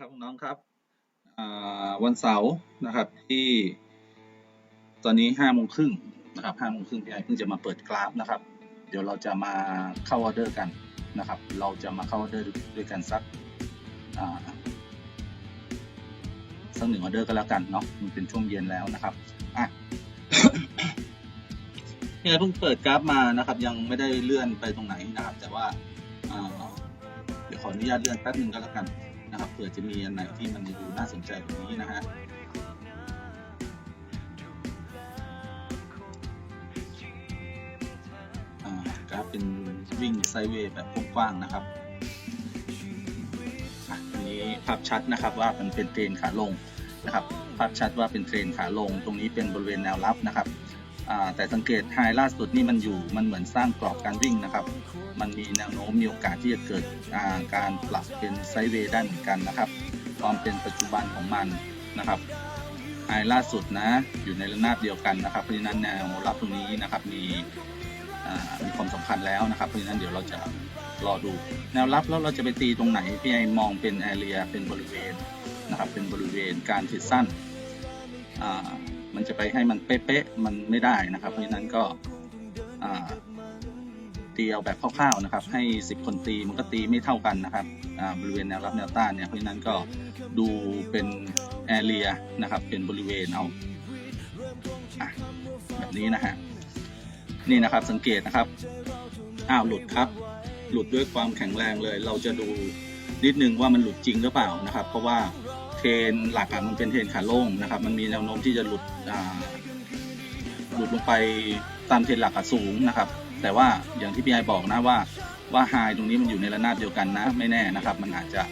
ครับน้องครับอ่าวันเสาร์นะครับที่ตอนนี้ห้าโมงครึ่งนะครับห้าโมงครึ่งพี่ไอเพิ่งจะมาเปิดกราฟนะครับ เดี๋ยวเราจะมาเข้าออเดอร์กันนะครับ เราจะมาเข้าออเดอร์ด้วยกันสักอ่าสักหนึ่งออเดอร์ก็แล้วกันเนาะมันเป็นช่วงเย็นแล้วนะครับอะพี่ไอเพิ่งเปิดกราฟมานะครับ ยังไม่ได้เลื่อนไปตรงไหนนะครับ แต่ว่าอ่าเดี๋ยวขออนุญาตเลื่อนแป๊บหนึ่งก็แล้วกัน นะครับเผื่อจะมีอันไหนที่มันดูน่าสนใจกว่านี้นะฮะอ่ากราฟเป็นวิ่งไซเวย์แบบกว้างๆนะครับอะอันนี้ภาพชัดนะครับว่ามันเป็นเทรนขาลงนะครับ ภาพชัดว่าเป็นเทรนขาลง ตรงนี้เป็นบริเวณแนวรับนะครับ แต่สังเกตไฮล่าสุดนี่มันอยู่มันเหมือนสร้างกรอบการวิ่งนะครับ มันมีแนวโน้มมีโอกาสที่จะเกิดาการปรับเป็นไซด์เวย์ได้เหมือนกันนะครับ ความเป็นปัจจุบันของมันนะครับไฮล่าสุดนะอยู่ในระนาบเดียวกันนะครับ เพราะฉะนั้นแนวรับตรงนี้นะครับมีมีความสำคัญแล้วนะครับ เพราะฉะนั้นเดี๋ยวเราจะรอดูแนวรับแล้วเราจะไปตีตรงไหนพี่ไอมองเป็นแอเรียเป็นบริเวณนะครับเป็นบริเวณการถิดสั้นอ่า มันจะไปให้มันเป๊ะๆมันไม่ได้นะครับ เพราะฉะนั้นก็ตีเอาแบบคร่าวๆนะครับ ให้ 10 คนตีมันก็ตีไม่เท่ากันนะครับบริเวณแนวรับแนวต้านเนี่ยเพราะฉะนั้นก็ดูเป็นแอเรียนะครับ เป็นบริเวณเอาอแบบนี้นะฮะนี่นะครับสังเกตนะครับอ้าวหลุดครับ หลุดด้วยความแข็งแรงเลย เราจะดูนิดนึงว่ามันหลุดจริงหรือเปล่านะครับ เพราะว่า เทรนหลักอะมันเป็นเทรนขาลงนะครับ มันมีแนวโน้มที่จะหลุดหลุดลงไปตามเทรนหลักอะสูงนะครับ แต่ว่าอย่างที่พี่ไอบอกนะว่าว่าไฮตรงนี้มันอยู่ในระนาบเดียวกันนะ ไม่แน่นะครับ มันอาจจะ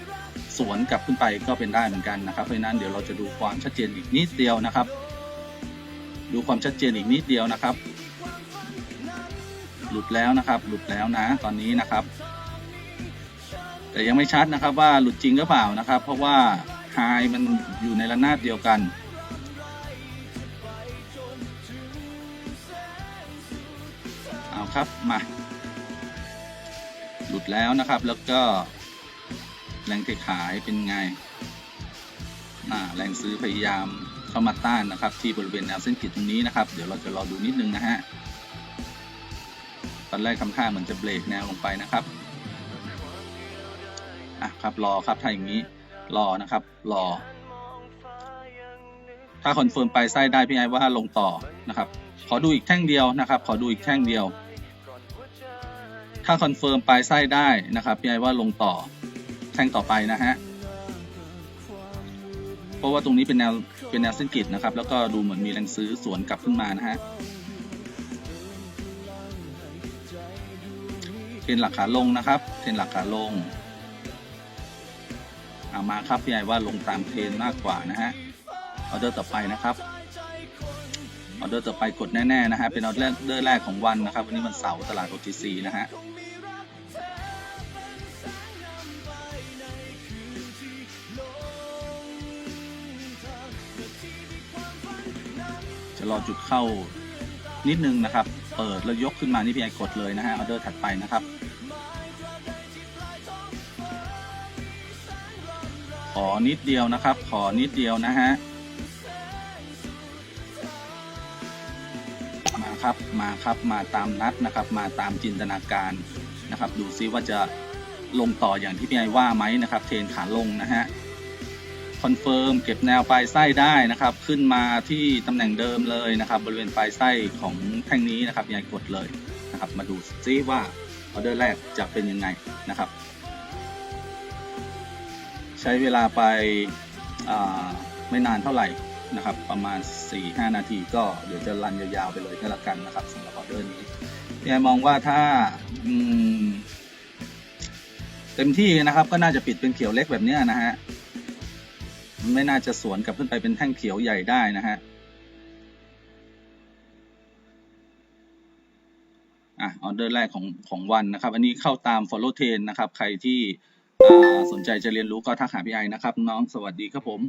สวนกลับขึ้นไปก็เป็นได้เหมือนกันนะครับเพราะนั้นเดี๋ยวเราจะดูความชัดเจนอีกนิดเดียวนะครับ ดูความชัดเจนอีกนิดเดียวนะครับ หลุดแล้วนะครับ หลุดแล้วนะ ตอนนี้นะครับ แต่ยังไม่ชัดนะครับว่าหลุดจริงหรือเปล่านะครับ เพราะว่า ไฮมันอยู่ในระนาบเดียวกัน เอาครับมา หลุดแล้วนะครับแล้วก็ แรงเทขายเป็นไงอ่าแรงซื้อพยายามเข้ามาต้านนะครับ ที่บริเวณแนวเส้นขีดตรงนี้นะครับ เดี๋ยวเราจะรอดูนิดนึงนะฮะตอนแรกทำท่าเหมือนจะเบรกแนวลงไปนะครับอะครับรอครับถ้าอย่างนี้ รอนะครับ รอ ถ้าคอนเฟิร์มไปไส้ได้พี่ไอว่าลงต่อนะครับ ขอดูอีกแท่งเดียวนะครับ ขอดูอีกแท่งเดียว ถ้าคอนเฟิร์มไปไส้ได้นะครับพี่ไอว่าลงต่อ แท่งต่อไปนะฮะเพราะว่าตรงนี้เป็นแนวเป็นแนวเส้นกริดนะครับ แล้วก็ดูเหมือนมีแรงซื้อสวนกลับขึ้นมานะฮะเทรนหลักขาลงนะครับ เทรนหลักขาลง มาครับพี่ไอว่าลงตามเทรนมากกว่านะฮะออเดอร์ต่อไปนะครับออเดอร์ต่อไปกดแน่ๆนะฮะเป็นออเดอร์แรกของวันนะครับ วันนี้วันเสาร์ตลาด OTC นะฮะจะรอจุดเข้านิดนึงนะครับ เปิดแล้วยกขึ้นมานี่พี่ไอกดเลยนะฮะออเดอร์ถัดไปนะครับ ขอนิดเดียวนะครับ ขอนิดเดียวนะฮะมาครับมาครับมาตามนัดนะครับ มาตามจินตนาการนะครับ ดูซิว่าจะลงต่ออย่างที่พี่ไอว่าไหมนะครับ เทรนขาลงนะฮะคอนเฟิร์มเก็บแนวปลายไส้ได้นะครับ ขึ้นมาที่ตำแหน่งเดิมเลยนะครับ บริเวณปลายไส้ของแท่งนี้นะครับยังไงกดเลยนะครับ มาดูซิว่าออเดอร์แรกจะเป็นยังไงนะครับ ใช้เวลาไปไม่นานเท่าไหร่นะครับ ประมาณ 4-5 นาทีก็เดี๋ยวจะรันยาวๆไปเลยก็แล้วกันนะครับสำหรับออเดอร์นี้พี่ไอมองว่าถ้าเต็มที่นะครับก็น่าจะปิดเป็นเขียวเล็กแบบเนี้ยนะฮะไม่น่าจะสวนกลับขึ้นไปเป็นแท่งเขียวใหญ่ได้นะฮะอะออเดอร์แรกของของวันนะครับ อันนี้เข้าตาม follow train นะครับ ใครที่ สนใจจะเรียนรู้ก็ทักหาพี่ไอนะครับ น้องสวัสดีครับผม